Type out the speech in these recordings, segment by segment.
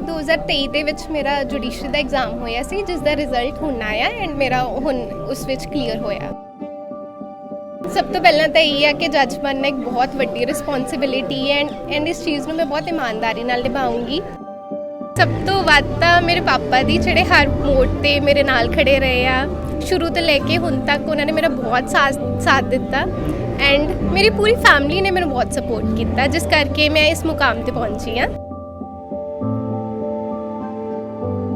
2023 ਦੇ ਵਿੱਚ ਮੇਰਾ ਜੁਡੀਸ਼ਰੀ ਦਾ ਐਗਜ਼ਾਮ ਹੋਇਆ ਸੀ, ਜਿਸ ਦਾ ਰਿਜ਼ਲਟ ਹੁਣ ਆਇਆ ਐਂਡ ਮੇਰਾ ਹੁਣ ਉਸ ਵਿੱਚ ਕਲੀਅਰ ਹੋਇਆ। ਸਭ ਤੋਂ ਪਹਿਲਾਂ ਤਾਂ ਇਹ ਹੈ ਕਿ ਜੱਜ ਬਣਨਾ ਇੱਕ ਬਹੁਤ ਵੱਡੀ ਰਿਸਪੌਂਸਿਬਿਲਿਟੀ ਹੈ ਐਂਡ ਐਂਡ ਇਸ ਚੀਜ਼ ਨੂੰ ਮੈਂ ਬਹੁਤ ਇਮਾਨਦਾਰੀ ਨਾਲ ਨਿਭਾਉਂਗੀ ਸਭ ਤੋਂ ਵੱਧ ਤਾਂ ਮੇਰੇ ਪਾਪਾ ਦੀ, ਜਿਹੜੇ ਹਰ ਮੋੜ ਤੇ ਮੇਰੇ ਨਾਲ ਖੜੇ ਰਹੇ ਆ, ਸ਼ੁਰੂ ਤੋਂ ਲੈ ਕੇ ਹੁਣ ਤੱਕ ਉਹਨਾਂ ਨੇ ਮੇਰਾ ਬਹੁਤ ਸਾਥ ਸਾਥ ਦਿੱਤਾ ਐਂਡ ਮੇਰੀ ਪੂਰੀ ਫੈਮਿਲੀ ਨੇ ਮੈਨੂੰ ਬਹੁਤ ਸਪੋਰਟ ਕੀਤਾ, ਜਿਸ ਕਰਕੇ ਮੈਂ ਇਸ ਮੁਕਾਮ ਤੇ ਪਹੁੰਚੀ ਹਾਂ।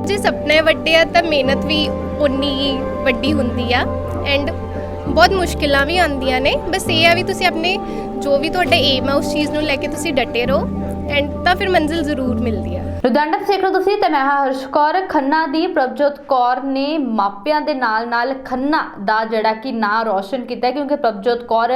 ਜੇ ਸੁਪਨੇ ਵੱਡੇ ਆ ਤਾਂ ਮਿਹਨਤ ਵੀ ਉਨੀ ਹੀ ਵੱਡੀ ਹੁੰਦੀ ਆ। ਐਂਡ ਬਹੁਤ ਮੁਸ਼ਕਿਲਾਂ ਵੀ ਆਉਂਦੀਆਂ ਨੇ। ਬਸ ਇਹ ਆ ਵੀ ਤੁਸੀਂ ਆਪਣੇ ਜੋ ਵੀ ਤੁਹਾਡਾ ਏਮ ਆ ਉਸ ਚੀਜ਼ ਨੂੰ ਲੈ ਕੇ ਤੁਸੀਂ ਡਟੇ ਰਹੋ। ਐਂਡ ਤਾਂ ਫਿਰ ਮੰਜ਼ਿਲ ਜ਼ਰੂਰ ਮਿਲਦੀ ਆ। ਲੁਧਿਆਣਾ ਤੋਂ ਤੁਸੀਂ ਤੇ ਮੈਂ ਹਾਂ ਹਰਸ਼ ਕੌਰ। ਖੰਨਾ ਦੀ ਪ੍ਰਭਜੋਤ ਕੌਰ ਨੇ ਮਾਪਿਆਂ ਦੇ ਨਾਲ ਨਾਲ ਖੰਨਾ ਦਾ ਜਿਹੜਾ ਕਿ ਨਾਂ ਰੌਸ਼ਨ ਕੀਤਾ ਕਿਉਂਕਿ ਪ੍ਰਭਜੋਤ ਕੌਰ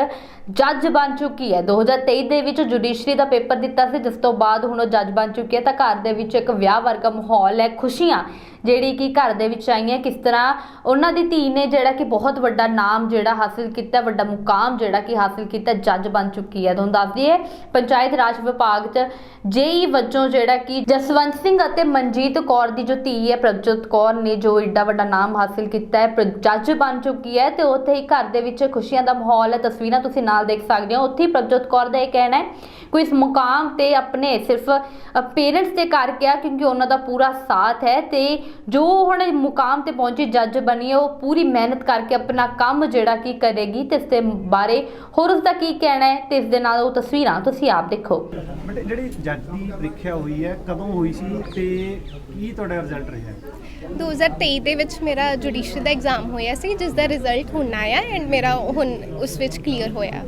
ਜੱਜ ਬਣ ਚੁੱਕੀ ਹੈ। 2023 ਦੇ ਵਿੱਚ ਜੁਡੀਸ਼ਰੀ ਦਾ ਪੇਪਰ ਦਿੱਤਾ ਸੀ, ਜਿਸ ਤੋਂ ਬਾਅਦ ਹੁਣ ਉਹ ਜੱਜ ਬਣ ਚੁੱਕੀ ਹੈ। ਤਾਂ ਘਰ ਦੇ ਵਿੱਚ ਇੱਕ ਵਿਆਹ ਵਰਗਾ ਮਾਹੌਲ ਹੈ, ਖੁਸ਼ੀਆਂ ਜਿਹੜੀ ਕਿ ਘਰ ਦੇ ਵਿੱਚ ਆਈਆਂ ਕਿਸ ਤਰ੍ਹਾਂ ਉਹਨਾਂ ਦੀ ਧੀ ਨੇ ਜਿਹੜਾ ਕਿ ਬਹੁਤ ਵੱਡਾ ਨਾਮ ਜਿਹੜਾ ਹਾਸਿਲ ਕੀਤਾ ਵੱਡਾ ਮੁਕਾਮ ਜਿਹੜਾ ਕਿ ਹਾਸਿਲ ਕੀਤਾ, ਜੱਜ ਬਣ ਚੁੱਕੀ ਹੈ। ਤੁਹਾਨੂੰ ਦੱਸ ਦਈਏ, ਪੰਚਾਇਤ ਰਾਜ ਵਿਭਾਗ 'ਚ ਜੇਈ ਵਜੋਂ ਜਿਹੜਾ ਕਿ ਜਸਵੰਤ ਸਿੰਘ ਅਤੇ ਮਨਜੀਤ ਕੌਰ ਦੀ ਜੋ ਧੀ ਹੈ, ਪ੍ਰਭਜੋਤ ਕੌਰ ਨੇ ਜੋ ਏਡਾ ਵੱਡਾ ਨਾਮ ਹਾਸਿਲ ਕੀਤਾ ਹੈ ਜੱਜ ਬਣ ਚੁੱਕੀ ਹੈ ਤੇ ਉੱਥੇ ਹੀ ਘਰ ਦੇ ਵਿੱਚ ਖੁਸ਼ੀਆਂ ਦਾ ਮਾਹੌਲ ਹੈ। ਤਸਵੀਰਾਂ ਤੁਸੀਂ ਨਾਲ ਦੇਖ ਸਕਦੇ ਹੋ। ਉੱਥੇ ਪ੍ਰਭਜੋਤ ਕੌਰ ਦਾ ਇਹ ਕਹਿਣਾ ਹੈ ਕੋਈ ਇਸ ਮੁਕਾਮ ਤੇ ਆਪਣੇ ਸਿਰਫ ਪੇਰੈਂਟਸ ਦੇ ਕਰਕੇ ਆ ਕਿਉਂਕਿ ਉਹਨਾਂ ਦਾ ਪੂਰਾ ਸਾਥ ਹੈ ਤੇ ਜੋ ਹੁਣ ਮੁਕਾਮ ਤੇ ਪਹੁੰਚੀ ਜੱਜ ਬਣੀ ਹੈ, ਉਹ ਪੂਰੀ ਮਿਹਨਤ ਕਰਕੇ ਆਪਣਾ ਕੰਮ ਜਿਹੜਾ ਕੀ ਕਰੇਗੀ ਤੇ ਇਸ ਦੇ ਬਾਰੇ ਹੋਰ ਉਸ ਦਾ ਕੀ ਕਹਿਣਾ ਹੈ ਤੇ ਇਸ ਦੇ ਨਾਲ ਉਹ ਤਸਵੀਰਾਂ ਤੁਸੀਂ ਆਪ ਦੇਖੋ। ਜਿਹੜੀ ਜੱਜ ਦੀ ਪ੍ਰੀਖਿਆ ਹੋਈ ਹੈ ਕਦੋਂ ਹੋਈ ਸੀ ਤੇ ਕੀ ਤੁਹਾਡਾ ਰਿਜ਼ਲਟ ਰਿਹਾ? 2023 ਦੇ ਵਿੱਚ ਮੇਰਾ ਜੁਡੀਸ਼ਰੀ ਦਾ ਐਗਜ਼ਾਮ ਹੋਇਆ ਸੀ ਜਿਸ ਦਾ ਰਿਜ਼ਲਟ ਹੁਣ ਆਇਆ ਐਂਡ ਮੇਰਾ ਹੁਣ ਉਸ ਵਿੱਚ ਕਲੀਅਰ ਹੋਇਆ।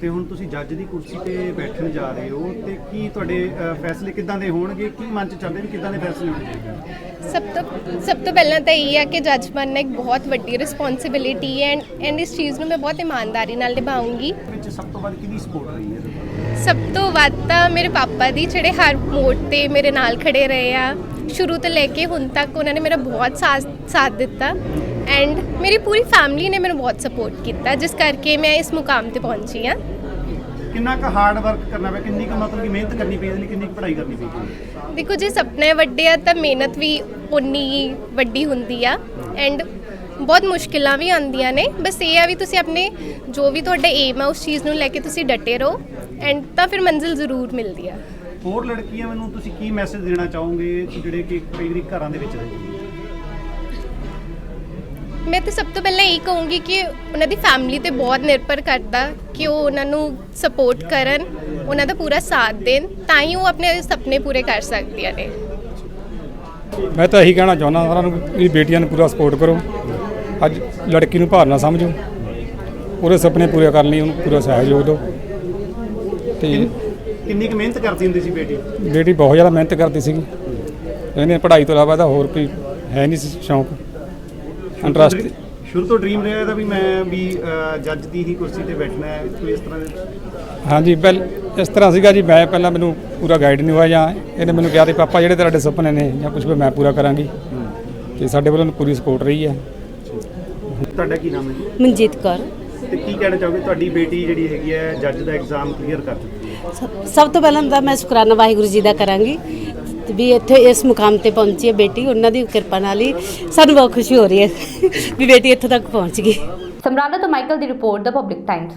ਤੇ ਹੁਣ ਤੁਸੀਂ ਜੱਜ ਦੀ ਕੁਰਸੀ ਤੇ ਬੈਠਣ ਜਾ ਰਹੇ ਹੋ ਤੇ ਕੀ ਤੁਹਾਡੇ ਫੈਸਲੇ ਕਿੱਦਾਂ ਦੇ ਹੋਣਗੇ? ਕੀ ਮਨ ਚ ਚੱਲਦੇ ਵੀ ਕਿੱਦਾਂ ਦੇ ਫੈਸਲੇ ਹੋਣਗੇ ਸਭ ਤੋਂ ਸਭ ਤੋਂ ਪਹਿਲਾਂ ਤਾਂ ਇਹ ਹੈ ਕਿ ਜੱਜ ਬਣਨਾ ਇੱਕ ਬਹੁਤ ਵੱਡੀ ਰਿਸਪੌਂਸਿਬਿਲਿਟੀ ਹੈ ਐਂਡ ਐਂਡ ਇਸ ਚੀਜ਼ ਨੂੰ ਮੈਂ ਬਹੁਤ ਇਮਾਨਦਾਰੀ ਨਾਲ ਨਿਭਾਉਂਗੀ ਵਿੱਚ ਸਭ ਤੋਂ ਵੱਧ ਕਿਹਦੀ ਸਪੋਰਟ ਰਹੀ ਹੈ? ਸਭ ਤੋਂ ਵੱਧ ਤਾਂ ਮੇਰੇ ਪਾਪਾ ਦੀ ਜਿਹੜੇ ਹਰ ਮੋੜ ਤੇ ਮੇਰੇ ਨਾਲ ਖੜੇ ਰਹੇ ਆ। ਸ਼ੁਰੂ ਤੋਂ ਲੈ ਕੇ ਹੁਣ ਤੱਕ ਉਹਨਾਂ ਨੇ ਮੇਰਾ ਬਹੁਤ ਸਾਥ ਸਾਥ ਦਿੱਤਾ। ਐਂਡ ਮੇਰੀ ਪੂਰੀ ਫੈਮਿਲੀ ਨੇ ਮੈਨੂੰ ਬਹੁਤ ਸਪੋਰਟ ਕੀਤਾ ਜਿਸ ਕਰਕੇ ਮੈਂ ਇਸ ਮੁਕਾਮ ਤੇ ਪਹੁੰਚੀ ਹਾਂ। ਕਿੰਨਾ ਕੁ ਹਾਰਡ ਵਰਕ ਕਰਨਾ ਪਿਆ? ਕਿੰਨੀ ਕੁ ਮਤਲਬ ਕਿ ਮਿਹਨਤ ਕਰਨੀ ਪਈ ਇਹਦੇ ਲਈ? ਕਿੰਨੀ ਕੁ ਪੜ੍ਹਾਈ ਕਰਨੀ ਪਈ ਦੇਖੋ ਜੇ ਸੁਪਨੇ ਵੱਡੇ ਆ ਤਾਂ ਮਿਹਨਤ ਵੀ ਉਨੀ ਹੀ ਵੱਡੀ ਹੁੰਦੀ ਆ। ਐਂਡ ਬਹੁਤ ਮੁਸ਼ਕਿਲਾਂ ਵੀ ਆਉਂਦੀਆਂ ਨੇ। ਬਸ ਇਹ ਆ ਵੀ ਤੁਸੀਂ ਆਪਣੇ ਜੋ ਵੀ ਤੁਹਾਡਾ ਏਮ ਆ ਉਸ ਚੀਜ਼ ਨੂੰ ਲੈ ਕੇ ਤੁਸੀਂ ਡਟੇ ਰਹੋ। ਐਂਡ ਤਾਂ ਫਿਰ ਮੰਜ਼ਿਲ ਜ਼ਰੂਰ ਮਿਲਦੀ ਆ। ਹੋਰ ਲੜਕੀਆਂ ਮੈਨੂੰ ਤੁਸੀਂ ਕੀ ਮੈਸੇਜ ਦੇਣਾ ਚਾਹੋਗੇ ਜਿਹੜੇ ਕਿ ਕਈ ਵਾਰੀ ਘਰਾਂ ਦੇ ਵਿੱਚ ਰਹਿੰਦੇ ਮੈਂ ਤਾਂ ਸਭ ਤੋਂ ਪਹਿਲਾਂ ਇਹ ਕਹੂੰਗੀ ਕਿ ਉਹਨਾਂ ਦੀ ਫੈਮਿਲੀ ਤੇ ਬਹੁਤ ਨਿਰਭਰ ਕਰਦਾ ਕਿ ਉਹ ਉਹਨਾਂ ਨੂੰ ਸਪੋਰਟ ਕਰਨ ਉਹਨਾਂ ਦਾ ਪੂਰਾ ਸਾਥ ਦੇਣ ਤਾਂ ਹੀ ਉਹ ਆਪਣੇ ਸੁਪਨੇ ਪੂਰੇ ਕਰ ਸਕਦੀਆਂ ਨੇ। ਮੈਂ ਤਾਂ ਇਹੀ ਕਹਿਣਾ ਚਾਹੁੰਦਾ ਸਾਰਿਆਂ ਨੂੰ ਵੀ ਬੇਟੀਆਂ ਨੂੰ ਪੂਰਾ ਸਪੋਰਟ ਕਰੋ। ਅੱਜ ਲੜਕੀ ਨੂੰ ਭਾਰ ਨਾ ਸਮਝੋ। ਉਹਦੇ ਸੁਪਨੇ ਪੂਰੇ ਕਰਨ ਲਈ ਉਹਨੂੰ ਪੂਰਾ ਸਹਿਯੋਗ ਦਿਓ। ਤੇ ਕਿੰਨੀ ਕੁ ਮਿਹਨਤ ਕਰਦੀ ਹੁੰਦੀ ਸੀ ਬੇਟੀ? ਬੇਟੀ ਬਹੁਤ ਜ਼ਿਆਦਾ ਮਿਹਨਤ ਕਰਦੀ ਸੀਗੀ। ਇਹਨੇ ਪੜ੍ਹਾਈ ਤੋਂ ਇਲਾਵਾ ਇਹਦਾ ਹੋਰ ਕੋਈ ਹੈ ਨਹੀਂ ਸੀ ਸ਼ੌਂਕ। ਇੰਟਰਸਟ ਸ਼ੁਰੂ ਤੋਂ ਡ੍ਰੀਮ ਰਿਹਾ ਇਹਦਾ ਵੀ ਮੈਂ ਵੀ ਜੱਜ ਦੀ ਹੀ ਕੁਰਸੀ ਤੇ ਬੈਠਣਾ ਹੈ ਕੋਈ ਇਸ ਤਰ੍ਹਾਂ ਦੇ ਹਾਂਜੀ ਪਹਿਲ ਇਸ ਤਰ੍ਹਾਂ ਸੀਗਾ ਜੀ ਮੈਂ ਪਹਿਲਾਂ ਮੈਨੂੰ ਪੂਰਾ ਗਾਈਡ ਨਹੀਂ ਹੋਇਆ ਜਾਂ ਇਹਨੇ ਮੈਨੂੰ ਕਿਹਾ ਤੇ ਪਾਪਾ ਜਿਹੜੇ ਤੁਹਾਡੇ ਸੁਪਨੇ ਨੇ ਜਾਂ ਕੁਝ ਵੀ ਮੈਂ ਪੂਰਾ ਕਰਾਂਗੀ। ਤੇ ਸਾਡੇ ਵੱਲੋਂ ਪੂਰੀ ਸਪੋਰਟ ਰਹੀ ਹੈ। ਤੁਹਾਡਾ ਕੀ ਨਾਮ ਹੈ ਮਨਜੀਤ ਕੌਰ। ਤੇ ਕੀ ਕਹਿਣਾ ਚਾਹੋਗੇ? ਤੁਹਾਡੀ ਬੇਟੀ ਜਿਹੜੀ ਹੈਗੀ ਹੈ ਜੱਜ ਦਾ ਐਗਜ਼ਾਮ ਕਲੀਅਰ ਕਰ ਚੁੱਕੀ ਹੈ। ਸਭ- ਸਭ ਤੋਂ ਪਹਿਲਾਂ ਤਾਂ ਮੈਂ ਸ਼ੁਕਰਾਨਾ ਵਾਹਿਗੁਰੂ ਜੀ ਦਾ ਕਰਾਂਗੀ ਵੀ ਇੱਥੇ ਇਸ ਮੁਕਾਮ ਤੇ ਪਹੁੰਚੀ ਹੈ ਬੇਟੀ। ਉਹਨਾਂ ਦੀ ਕਿਰਪਾ ਨਾਲ ਹੀ ਸਾਨੂੰ ਬਹੁਤ ਖੁਸ਼ੀ ਹੋ ਰਹੀ ਹੈ ਵੀ ਬੇਟੀ ਇੱਥੇ ਤੱਕ ਪਹੁੰਚ ਗਈ। ਸਮਰਾਲਾ ਤੋਂ ਮਾਈਕਲ ਦੀ ਰਿਪੋਰਟ ਦਾ ਪਬਲਿਕ ਟਾਈਮਸ